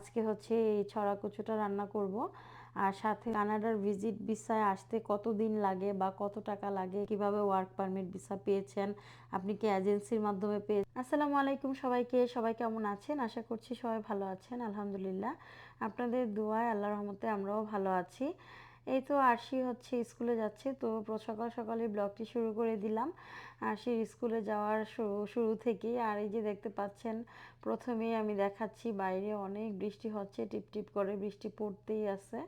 আজকে হচ্ছে এই ছড়া কুচুটা রান্না করব। আর সাথে কানাডার ভিজিট ভিসায় আসতে কত দিন লাগে বা কত টাকা লাগে, কীভাবে ওয়ার্ক পারমিট ভিসা পেয়েছেন, আপনি কি এজেন্সির মাধ্যমে পেয়ে আসসালামু আলাইকুম সবাইকে, সবাই কেমন আছেন? আশা করছি সবাই ভালো আছেন, আলহামদুলিল্লাহ। আপনাদের দোয়ায় আল্লাহ রহমতে আমরাও ভালো আছি। এই তো আরশি হচ্ছে স্কুলে যাচ্ছে, তো সকাল সকালে ব্লগটি শুরু করে দিলাম। আরশির স্কুলে যাওয়ার শুরু শুরু থেকেই, আর এই যে দেখতে পাচ্ছেন, প্রথমেই আমি দেখাচ্ছি বাইরে অনেক বৃষ্টি হচ্ছে টিপ টিপ করে বৃষ্টি পড়তেই আছে।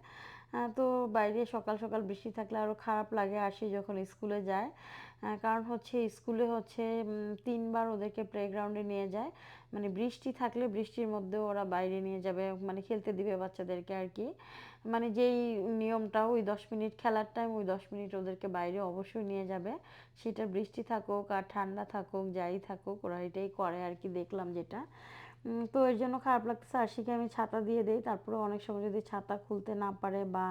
তো বাইরে সকাল সকাল বৃষ্টি থাকলে আরও খারাপ লাগে আসি যখন স্কুলে যায় কারণ হচ্ছে স্কুলে হচ্ছে তিনবার ওদেরকে প্লেগ্রাউন্ডে নিয়ে যায়। মানে বৃষ্টি থাকলে বৃষ্টির মধ্যে ওরা বাইরে নিয়ে যাবে মানে খেলতে দিবে বাচ্চাদেরকে আর কি। মানে যেই নিয়মটা ওই দশ মিনিট খেলার টাইম ওই দশ মিনিট ওদেরকে বাইরে অবশ্যই নিয়ে যাবে। সেটা বৃষ্টি থাকুক আর ঠান্ডা থাকুক, যাই থাকুক, ওরা এটাই করে আর কি, দেখলাম যেটা। তো এর জন্য খারাপ লাগতেছে। আশিকে আমি ছাতা দিয়ে দিই তারপরে অনেক সময় যদি ছাতা খুলতে না পারে বা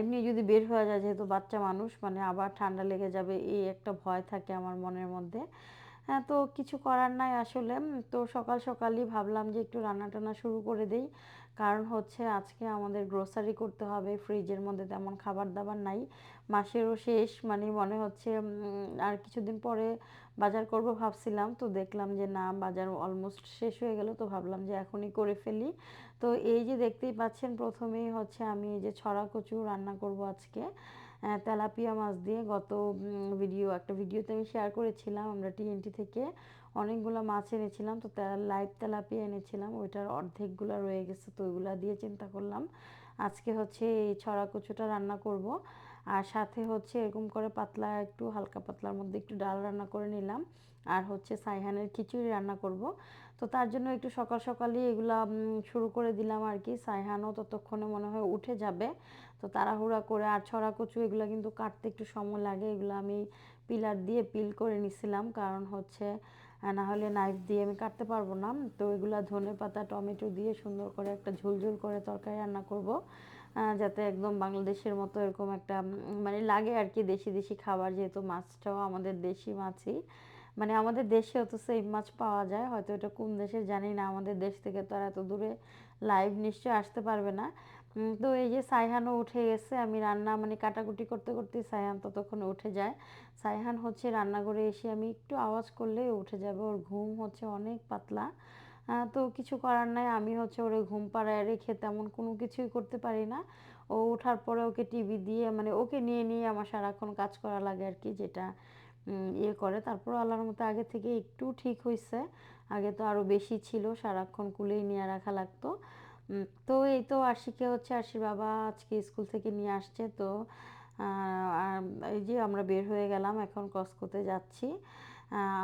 এমনি যদি বের হয়ে যায় যেহেতু বাচ্চা মানুষ মানে আবার ঠান্ডা লেগে যাবে, এই একটা ভয় থাকে আমার মনের মধ্যে। তো কিছু করার নাই আসলে। তো সকাল সকালই ভাবলাম যে একটু রান্না টান্না শুরু করে দিই। কারণ হচ্ছে আজকে আমাদের গ্রোসারি করতে হবে ফ্রিজের মধ্যে তেমন খাবার দাবার নাই। মাসেরও শেষ মানে মনে হচ্ছে আর কিছুদিন পরে বাজার করব ভাবছিলাম। তো দেখলাম যে না, বাজার অলমোস্ট শেষ হয়ে গেল, তো ভাবলাম যে এখনই করে ফেলি। তো এই যে দেখতেই পাচ্ছেন, প্রথমেই হচ্ছে আমি এই যে ছড়া কচু রান্না করব আজকে। তেলাপিয়া মাছ দিয়ে গত ভিডিও একটা ভিডিওতে আমি শেয়ার করেছিলাম আমরা টিএনটি থেকে। অনেকগুলো মাছ এনেছিলাম, তো লাইভ তেলাপিয়া এনেছিলাম, ওইটার অর্ধেকগুলো রয়ে গেছে, তো ওইগুলো দিয়ে চিন্তা করলাম, আজকে হচ্ছে এই ছড়া কচুটা রান্না করব। আর সাথে হচ্ছে এরকম করে পাতলা, একটু হালকা পাতলার মধ্যে একটু ডাল রান্না করে নিলাম, আর হচ্ছে সাইহানের খিচুড়ি রান্না করব। তো তার জন্য একটু সকাল সকালই এগুলা শুরু করে দিলাম আর কি, সাইহানও ততক্ষণে মনে হয় উঠে যাবে। তো তাড়াহুড়া করে আর ছড়া কচু এগুলো কিন্তু কাটতে একটু সময় লাগে। এগুলো আমি পিলার দিয়ে পিল করে নিছিলাম, কারণ হচ্ছে না হলে নাইফ দিয়ে আমি কাটতে পারব না। তো এগুলো ধনে পাতা, টমেটো দিয়ে সুন্দর করে একটা ঝোলঝোল করে তরকারি রান্না করব যাতে একদম বাংলাদেশের মতো এরকম একটা মানে লাগে আর কি দেশি দেশি খাবার, যেহেতু মাছটাও আমাদের দেশি মাছই। মানে আমাদের দেশে অত সেই মাছ পাওয়া যায়, হয়তো এটা কোন দেশে জানি না, আমাদের দেশ থেকে তো আর এত দূরে লাইভ নিশ্চয়ই আসতে পারবে না। তো এই যে সাইহানও উঠে গেছে, আমি রান্না মানে কাটাকুটি করতে করতে সাইহান ততক্ষণ উঠে যায়। সাইহান হচ্ছে রান্নাঘরে এসে আমি একটু আওয়াজ করলে উঠে যাবে, ওর ঘুম হচ্ছে অনেক পাতলা। তো কিছু করার নাই, আমি হচ্ছে ওরে ঘুম পাড়ায় রেখে তেমন কোনো কিছুই করতে পারি না। ও ওঠার পরে ওকে টিভি দিয়ে মানে ওকে নিয়ে নিয়ে আমার সারাক্ষণ কাজ করা লাগে আর কি, যেটা ইয়ে করে। তারপর আল্লাহর মতো আগে থেকে একটু ঠিক হয়েছে আগে তো আরও বেশি ছিল, সারাক্ষণ কুলেই নিয়ে রাখা লাগতো। তো এই তো আশিকে হচ্ছে আশির বাবা আজকে স্কুল থেকে নিয়ে আসছে তো এই যে আমরা বের হয়ে গেলাম, এখন কস্কোতে যাচ্ছি।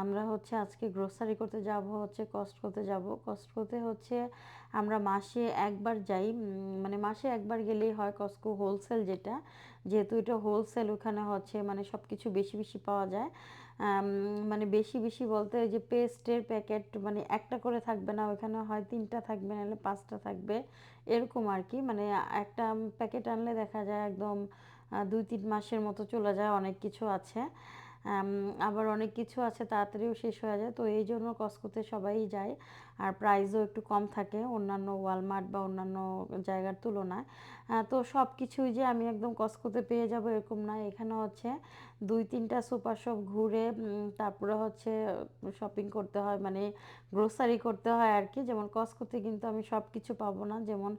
আমরা হচ্ছে আজকে গ্রোসারি করতে যাব, হচ্ছে কস্টকোতে যাব। কস্টকোতে হচ্ছে আমরা মাসে একবার যাই। মানে মাসে একবার গেলেই হয় কস্কো হোলসেল যেটা। যেহেতু এটা হোলসেল ওখানে হচ্ছে মানে সব কিছু বেশি বেশি পাওয়া যায়। মানে বেশি বেশি বলতে ওই যে পেস্টের প্যাকেট মানে একটা করে থাকবে না, ওখানে হয় তিনটা থাকবে, নাহলে পাঁচটা থাকবে। এরকম আর কি। মানে একটা প্যাকেট আনলে দেখা যায় একদম দুই তিন মাসের মতো চলে যায়, অনেক কিছু আছে। আবার অনেক কিছু আছে, তাড়াতাড়িও শেষ হয়ে যায়। তো এই জন্য কস্কোতে সবাই যায়। আর প্রাইসও একটু কম থাকে অন্যান্য ওয়ালমার্ট বা অন্যান্য জায়গার তুলনায়। তো সব কিছুই যে আমি একদম কস্কোতে পেয়ে যাব এরকম না। এখানে হচ্ছে দুই তিনটা সুপার শপ ঘুরে তারপরে হচ্ছে শপিং করতে হয় মানে গ্রোসারি করতে হয় আর কি। যেমন কস্কোতে কিন্তু আমি সব কিছু পাবো না। যেমন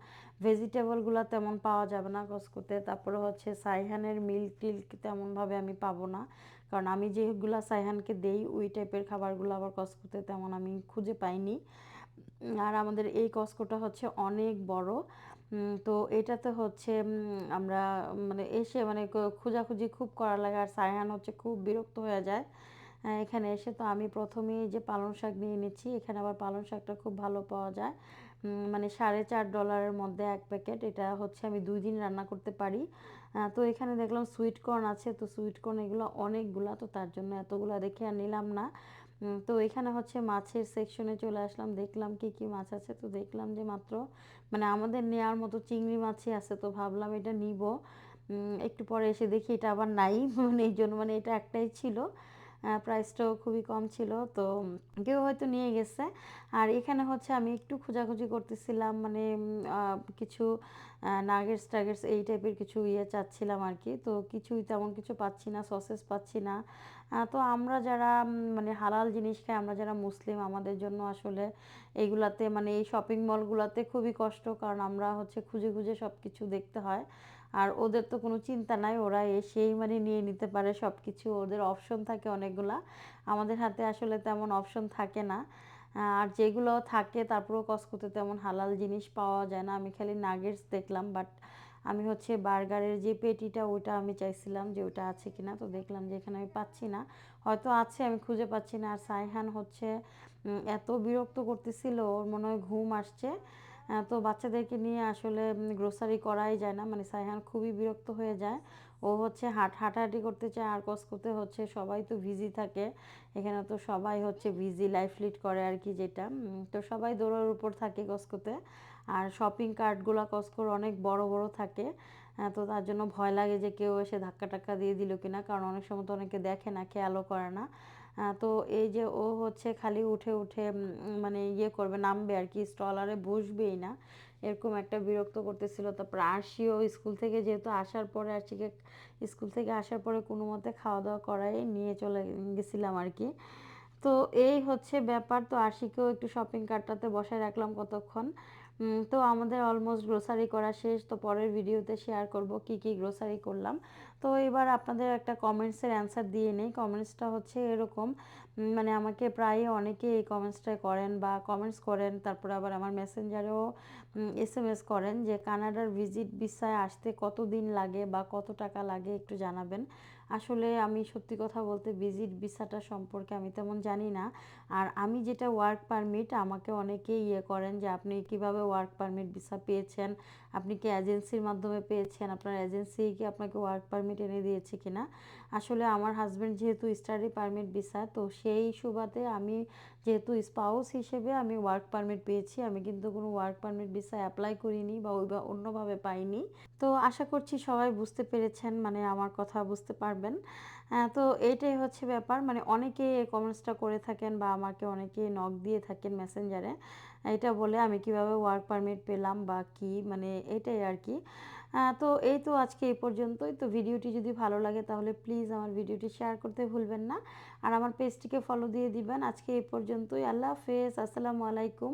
ভেজিটেবলগুলো তেমন পাওয়া যাবে না কস্কোতে তারপরে হচ্ছে সাইহানের মিল্ক টিল্ক তেমনভাবে আমি পাবো না। কারণ আমি যেগুলো সাইহানকে দেই, ওই টাইপের খাবারগুলো আবার কস্কোতে তেমন আমি খুঁজে পাইনি। আর আমাদের এই কস্কোটা হচ্ছে অনেক বড়। তো এটাতে হচ্ছে আমরা মানে এসে মানে খোঁজাখুঁজি খুব করা লাগে। আর সাইহান হচ্ছে খুব বিরক্ত হয়ে যায়। এখানে এসে তো আমি প্রথমেই যে পালং শাক নিয়ে নিচ্ছি, এখানে আবার পালং শাকটা খুব ভালো পাওয়া যায়। মানে সাড়ে চার ডলারের মধ্যে এক প্যাকেট, এটা হচ্ছে আমি দুই দিন রান্না করতে পারি। তো এখানে দেখলাম সুইটকর্ন আছে, তো সুইটকর্ন এগুলো অনেকগুলা, তো তার জন্য এতগুলো দেখে আর নিলাম না। তো এখানে হচ্ছে মাছের সেকশনে চলে আসলাম, দেখলাম কি কি মাছ আছে, তো দেখলাম যে মাত্র মানে আমাদের নেওয়ার মতো চিংড়ি মাছই আছে, তো ভাবলাম এটা নিব। একটু পরে এসে দেখি এটা আবার নাই মানে এই জন্য মানে এটা একটাই ছিল। প্রাইসটাও খুবই কম ছিল, তো কেউ হয়তো নিয়ে গেছে। আর এখানে হচ্ছে আমি একটু খোঁজাখুঁজি করতেছিলাম মানে কিছু নাগেটস টাগেটস এই টাইপের কিছু ইয়ে চাচ্ছিলাম আর কি তো কিছুই তেমন কিছু পাচ্ছি না সসেস পাচ্ছি না। তো আমরা যারা মানে হালাল জিনিস খাই, আমরা যারা মুসলিম, আমাদের জন্য আসলে এইগুলাতে মানে এই শপিং মলগুলোতে খুবই কষ্ট, কারণ আমরা হচ্ছে খুঁজে খুঁজে সব কিছু দেখতে হয়। আর ওদের তো কোনো চিন্তা নাই, ওরা এসেই মানে নিয়ে নিতে পারে সব কিছু ওদের অপশন থাকে অনেকগুলা। আমাদের হাতে আসলে তেমন অপশন থাকে না। আর যেগুলো থাকে তারপরেও কসকোতে তেমন হালাল জিনিস পাওয়া যায় না। আমি খালি নাগেটস দেখলাম বাট আমি হচ্ছে বার্গারের যে পেটিটা, ওইটা আমি চাইছিলাম যে ওইটা আছে কিনা, তো দেখলাম যে এখানে আমি পাচ্ছি না। হয়তো আছে, আমি খুঁজে পাচ্ছি না। আর সাইহান হচ্ছে এত বিরক্ত করতেছিল, ওর মনে হয় ঘুম আসছে। তো বাচ্চাদেরকে নিয়ে আসলে গ্রোসারি করাই যায় না। মানে সাইহান খুবই বিরক্ত হয়ে যায়। ও হচ্ছে হাট, হাঁটাহাঁটি করতে চায়, আর কসকোতে হচ্ছে সবাই তো ভিজি থাকে। এখানে তো সবাই হচ্ছে ভিজি লাইফ লিড করে আর কি যেটা। তো সবাই দৌড়ের উপর থাকে কসকোতে আর শপিং কার্টগুলো কসকোর অনেক বড় বড় থাকে। তো তার জন্য ভয় লাগে যে কেউ এসে ধাক্কা টাক্কা দিয়ে দিল কিনা। কারণ অনেক সময় তো অনেকে দেখে না, খেয়ালও করে না। তো এই যে ও হচ্ছে খালি উঠে উঠে মানে ইয়ে করবে, নামবে আর কি স্টলারে বসবেই না। এরকম একটা বিরক্ত করতেছিল। তারপর আসিও স্কুল থেকে যেহেতু আসার পরে আজকে স্কুল থেকে আসার পরে কোনো মতে খাওয়া দাওয়া করাই নিয়ে চলে গেছিলাম আর কি। তো এই হচ্ছে ব্যাপার। তো আশিকেও একটু শপিং কার্টটাতে বসায় রাখলাম কতক্ষণ। তো আমাদের অলমোস্ট গ্রোসারি করা শেষ, তো পরের ভিডিওতে শেয়ার করব কি কি গ্রোসারি করলাম। তো এবার আপনাদের একটা কমেন্টসের অ্যান্সার দিয়ে নেই। কমেন্টসটা হচ্ছে এরকম মানে আমাকে প্রায় অনেকে এই কমেন্টসটা করেন বা কমেন্টস করেন, তারপরে আবার আমার মেসেঞ্জারেও এস এম এস করেন যে, কানাডার ভিজিট ভিসায় আসতে কত দিন লাগে বা কত টাকা লাগে একটু জানাবেন। আসলে আমি সত্যি কথা বলতে ভিজিট ভিসাটা সম্পর্কে আমি তেমন জানি না। আর আমি যেটা ওয়ার্ক পারমিট আমাকে অনেকেই ইয়ে করেন যে, আপনি কীভাবে ওয়ার্ক পারমিট ভিসা পেয়েছেন? আপনি কি এজেন্সির মাধ্যমে পেয়েছেন? আপনার এজেন্সি কি আপনাকে ওয়ার্ক পারমিট এনে দিয়েছে কি না? আসলে আমার হাজব্যান্ড যেহেতু স্টাডি পারমিট ভিসা তো সেই সুবাদে আমি যেহেতু স্পাউস হিসেবে আমি ওয়ার্ক পারমিট পেয়েছি, আমি কিন্তু কোনো ওয়ার্ক পারমিট ভিসা অ্যাপ্লাই করিনি বা ওই অন্যভাবে পাইনি। তো আশা করছি সবাই বুঝতে পেরেছেন মানে আমার কথা বুঝতে পারবেন। তো এইটাই হচ্ছে ব্যাপার। মানে অনেকে এই কমেন্টসটা করে থাকেন বা আমাকে অনেকে নক দিয়ে থাকেন মেসেঞ্জারে এটা বলে আমি কীভাবে ওয়ার্ক পারমিট পেলাম বা কি? মানে এটাই আর কি তো এই তো আজকে এই পর্যন্তই। তো ভিডিওটি যদি ভালো লাগে তাহলে প্লিজ আমার ভিডিওটি শেয়ার করতে ভুলবেন না। আর আমার পেজটিকে ফলো দিয়ে দিবেন। আজকে এই পর্যন্তই। আল্লাহ হাফেজ। আসসালামু আলাইকুম।